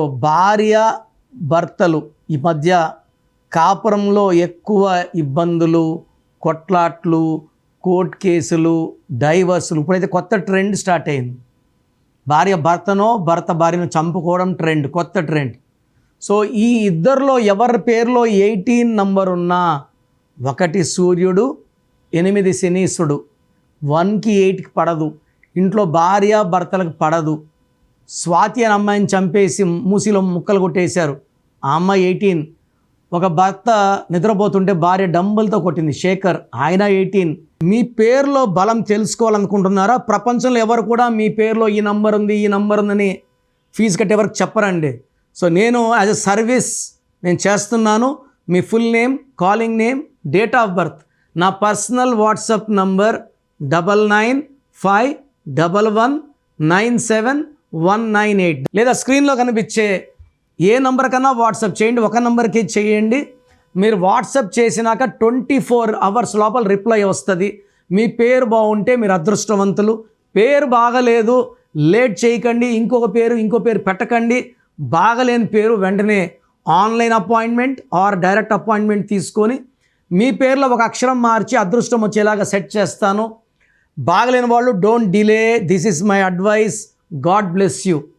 భార్య భర్తలు ఈ మధ్య కాపురంలో ఎక్కువ ఇబ్బందులు కొట్లాట్లు కోర్ట్ కేసులు డైవర్సులు. ఇప్పుడైతే కొత్త ట్రెండ్ స్టార్ట్ అయింది. భార్య భర్తనో భర్త భార్యను చంపుకోవడం ట్రెండ్ కొత్త ట్రెండ్. సో ఈ ఇద్దరిలో ఎవరి పేరులో ఎయిటీన్ నంబర్ ఉన్నా ఒకటి సూర్యుడు ఎనిమిది శనీసుడు వన్కి ఎయిట్కి పడదు. ఇంట్లో భార్య భర్తలకు పడదు. స్వాతి అనే అమ్మాయిని చంపేసి మూసిలో ముక్కలు కొట్టేశారు. ఆ అమ్మాయి ఎయిటీన్. ఒక భర్త నిద్రపోతుంటే భార్య డంబుల్తో కొట్టింది. శేఖర్ ఆయన ఎయిటీన్. మీ పేరులో బలం తెలుసుకోవాలనుకుంటున్నారా? ప్రపంచంలో ఎవరు కూడా మీ పేరులో ఈ నంబర్ ఉంది ఈ నంబర్ ఉందని ఫీజు కట్టే వరకు చెప్పరండి. సో నేను యాజ్ అ సర్వీస్ నేను చేస్తున్నాను. మీ full name calling name date of birth. నా personal WhatsApp number double nine five double one nine seven one nine eight లేదా స్క్రీన్లో కనిపించే ఏ నంబర్ కన్నా వాట్సాప్ చేయండి. ఒక నంబర్కి చేయండి. మీరు వాట్సాప్ చేసినాక ట్వంటీ ఫోర్ అవర్స్ లోపల రిప్లై వస్తుంది. మీ పేరు బాగుంటే మీరు అదృష్టవంతులు. పేరు బాగలేదు లేట్ చేయకండి. ఇంకొక పేరు ఇంకో పేరు పెట్టకండి. బాగలేని పేరు వెంటనే online appointment or direct appointment తీసుకొని మీ పేరులో ఒక అక్షరం మార్చి అదృష్టం వచ్చేలాగా సెట్ చేస్తాను. బాగలేని వాళ్ళు don't delay this is my advice. God bless you.